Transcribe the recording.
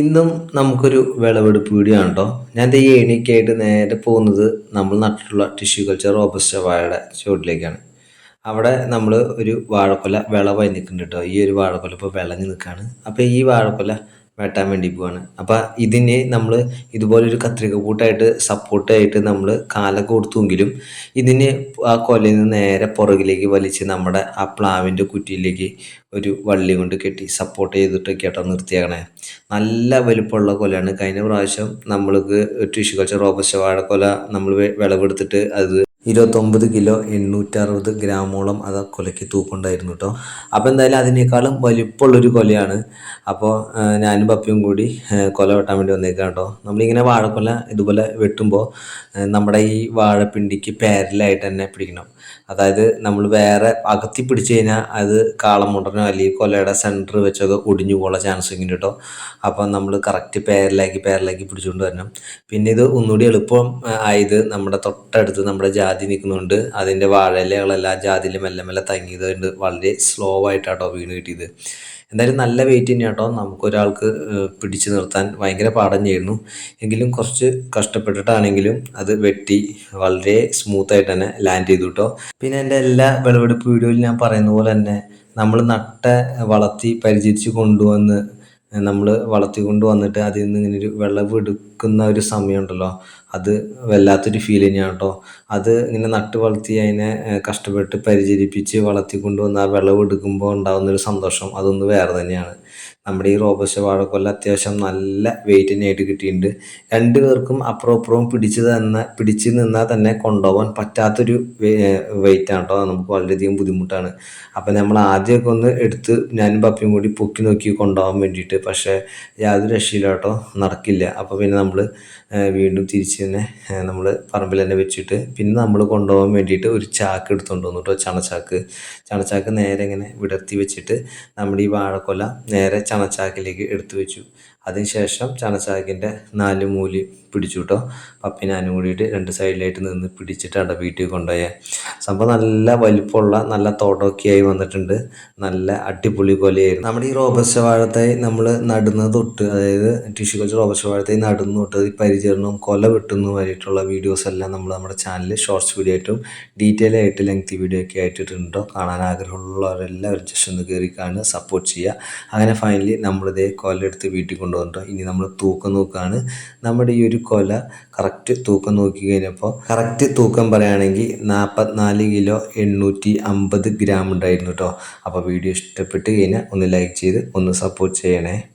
ഇന്നും നമുക്കൊരു വിളവെടുപ്പ് വീഡിയോ ആണ് കേട്ടോ. ഞാൻ ഈ ഏണിക്കായിട്ട് നേരെ പോകുന്നത് നമ്മൾ നട്ടിട്ടുള്ള ടിഷ്യൂ കൾച്ചർ റോബസ്റ്റ വാഴയുടെ ചുവട്ടിലേക്കാണ്. അവിടെ നമ്മൾ ഒരു വാഴക്കൊല വിളവായി നിൽക്കുന്നുണ്ട് കേട്ടോ. ഈ ഒരു വാഴക്കൊല ഇപ്പോൾ വിളഞ്ഞ് നിൽക്കുകയാണ് അപ്പോൾ ഈ വാഴക്കൊല വെട്ടാൻ വേണ്ടി പോവാണ്. അപ്പോൾ ഇതിന് നമ്മൾ ഇതുപോലെ ഒരു കത്രിക കൂട്ടായിട്ട് സപ്പോർട്ടായിട്ട് നമ്മൾ കാലൊക്കെ കൊടുത്തുവെങ്കിലും ഇതിന് ആ കൊലയിൽ നിന്ന് നേരെ പുറകിലേക്ക് വലിച്ച് നമ്മുടെ ആ പ്ലാവിന്റെ കുറ്റിയിലേക്ക് ഒരു വള്ളി കൊണ്ട് കെട്ടി സപ്പോർട്ട് ചെയ്തിട്ട് കേട്ടോ നിർത്തിയാക്കണേ. നല്ല വലുപ്പമുള്ള കൊലയാണ്. കഴിഞ്ഞ പ്രാവശ്യം നമ്മൾക്ക് ടിഷ്യൂ കൾച്ചർ റോബസ്റ്റ വാഴക്കൊല നമ്മൾ വിളവെടുത്തിട്ട് അത് ഇരുപത്തൊമ്പത് കിലോ എണ്ണൂറ്ററുപത് ഗ്രാമോളം അത് കൊലയ്ക്ക് തൂക്കുണ്ടായിരുന്നു കേട്ടോ. അപ്പോൾ എന്തായാലും അതിനേക്കാളും വലിപ്പമുള്ളൊരു കൊലയാണ്. അപ്പോൾ ഞാനും പപ്പിയും കൂടി കൊല വെട്ടാൻ വേണ്ടി വന്നേക്കാം കേട്ടോ. നമ്മളിങ്ങനെ വാഴക്കൊല ഇതുപോലെ വെട്ടുമ്പോൾ നമ്മുടെ ഈ വാഴപ്പിണ്ടിക്ക് പാരലായിട്ട് തന്നെ പിടിക്കണം. അതായത് നമ്മൾ വേറെ അകത്തി പിടിച്ചു കഴിഞ്ഞാൽ അത് കാളമുണ്ടനോ അല്ലെങ്കിൽ കൊലയുടെ സെന്റർ വെച്ചൊക്കെ ഒടിഞ്ഞു പോകാൻ ചാൻസ് ഇങ്ങനെ കേട്ടോ. അപ്പോൾ നമ്മൾ കറക്റ്റ് പേരലാക്കി പേരലാക്കി പിടിച്ചുകൊണ്ട് വരണം. പിന്നെ ഇത് ഒന്നുകൂടി എളുപ്പം ആയത് നമ്മുടെ തൊട്ടടുത്ത് നമ്മുടെ ജാതി നിൽക്കുന്നുണ്ട് അതിന്റെ വാഴയിലകളെല്ലാം ജാതിയിൽ മെല്ലെ മെല്ലെ തങ്ങിയതുകൊണ്ട് വളരെ സ്ലോ ആയിട്ടാട്ടോ വീണ് കിട്ടിയത്. എന്തായാലും നല്ല വെയിറ്റ് തന്നെ കേട്ടോ നമുക്കൊരാൾക്ക് പിടിച്ചു നിർത്താൻ ഭയങ്കര പാടം ചെയ്യുന്നു എങ്കിലും കുറച്ച് കഷ്ടപ്പെട്ടിട്ടാണെങ്കിലും അത് വെട്ടി വളരെ സ്മൂത്തായിട്ട് തന്നെ ലാൻഡ് ചെയ്തു കേട്ടോ പിന്നെ എന്റെ എല്ലാ വിളവെടുപ്പ് വീഡിയോയിൽ ഞാൻ പറയുന്ന പോലെ തന്നെ നമ്മൾ നട്ട വളർത്തി പരിചരിച്ച് കൊണ്ടുവന്ന് നമ്മൾ വളർത്തി കൊണ്ടുവന്നിട്ട് അതിൽ നിന്ന് ഇങ്ങനെ ഒരു വിളവെടുക്കുന്ന ഒരു സമയമുണ്ടല്ലോ. അത് വല്ലാത്തൊരു ഫീൽ തന്നെയാണ് കേട്ടോ. അത് ഇങ്ങനെ നട്ട് വളർത്തി അതിനെ കഷ്ടപ്പെട്ട് പരിചരിപ്പിച്ച് വളർത്തിക്കൊണ്ട് വന്ന് ആ വിളവെടുക്കുമ്പോൾ ഉണ്ടാകുന്നൊരു സന്തോഷം. അതൊന്ന് വേറെ തന്നെയാണ്. നമ്മുടെ ഈ റോബസ്റ്റ വാഴക്കൊല്ല അത്യാവശ്യം നല്ല വെയിറ്റ് തന്നെയായിട്ട് കിട്ടിയിട്ടുണ്ട്. രണ്ടു പേർക്കും അപ്പുറം അപ്പുറവും പിടിച്ച് തന്ന പിടിച്ച് നിന്നാൽ തന്നെ കൊണ്ടുപോകാൻ പറ്റാത്തൊരു വെയിറ്റാണ് കേട്ടോ. നമുക്ക് വളരെയധികം ബുദ്ധിമുട്ടാണ്. അപ്പോൾ നമ്മൾ ആദ്യമൊക്കെ ഒന്ന് എടുത്ത് ഞാനും പപ്പിയും കൂടി പൊക്കി നോക്കി കൊണ്ടുപോകാൻ വേണ്ടിയിട്ട്. പക്ഷേ യാതൊരു രക്ഷയില്ല കേട്ടോ. നടക്കില്ല. അപ്പോൾ പിന്നെ നമ്മൾ വീണ്ടും തിരിച്ച് തന്നെ നമ്മൾ പറമ്പിൽ തന്നെ വെച്ചിട്ട് പിന്നെ നമ്മൾ കൊണ്ടുപോകാൻ വേണ്ടിയിട്ട് ഒരു ചാക്ക് എടുത്തുകൊണ്ട് വന്നു കേട്ടോ ചണച്ചാക്ക്. ചണച്ചാക്ക് നേരെ ഇങ്ങനെ വിടർത്തി വെച്ചിട്ട് നമ്മുടെ ഈ വാഴക്കൊല നേരെ ചണച്ചാക്കിലേക്ക് എടുത്തു വെച്ചു. അതിനുശേഷം ചണച്ചാക്കിന്റെ നാല് മൂലി പിടിച്ചു കേട്ടോ പപ്പിനാനും കൂടിയിട്ട് രണ്ട് സൈഡിലായിട്ട് നിന്ന് പിടിച്ചിട്ട് അവിടെ വീട്ടിൽ കൊണ്ടുപോയത് സംഭവം നല്ല വലിപ്പമുള്ള നല്ല തോട്ടമൊക്കെയായി വന്നിട്ടുണ്ട്. നല്ല അടിപൊളി കൊലയായിരുന്നു. നമ്മുടെ ഈ റോബസ്റ്റ വാഴത്തെ നമ്മൾ നടുന്നത് തൊട്ട് അതായത് ടിഷ്യൂ കൾച്ചർ റോബസ്റ്റ വാഴത്തെ നടുന്ന തൊട്ട് പരിചരണവും കൊല വെട്ടുന്നു വരെയിട്ടുള്ള വീഡിയോസ് എല്ലാം നമ്മൾ നമ്മുടെ ചാനലിൽ ഷോർട്സ് വീഡിയോ ആയിട്ടും ഡീറ്റെയിൽ ആയിട്ട് ലെങ്തി വീഡിയോ ഒക്കെ ആയിട്ടിട്ടുണ്ടോ? കാണാൻ ആഗ്രഹമുള്ളവരെല്ലാവരും ജസ്റ്റ് ഒന്ന് കയറി കാണുക സപ്പോർട്ട് ചെയ്യുക. അങ്ങനെ ഫൈനലി നമ്മളിതേ കൊല എടുത്ത് വീട്ടിൽ കൊണ്ടുവന്നിട്ടോ. ഇനി നമ്മൾ തൂക്കം നോക്കുകയാണ്. നമ്മുടെ ഈ ഒരു കൊല കറക്റ്റ് തൂക്കം നോക്കി കഴിഞ്ഞപ്പോൾ കറക്റ്റ് തൂക്കം പറയുകയാണെങ്കിൽ നാൽപ്പത്തിനാല് കിലോ എണ്ണൂറ്റി അമ്പത് ഗ്രാം ഉണ്ടായിരുന്നു കേട്ടോ അപ്പോൾ വീഡിയോ ഇഷ്ടപ്പെട്ട് കഴിഞ്ഞാൽ ഒന്ന് ലൈക്ക് ചെയ്ത് ഒന്ന് സപ്പോർട്ട് ചെയ്യണേ.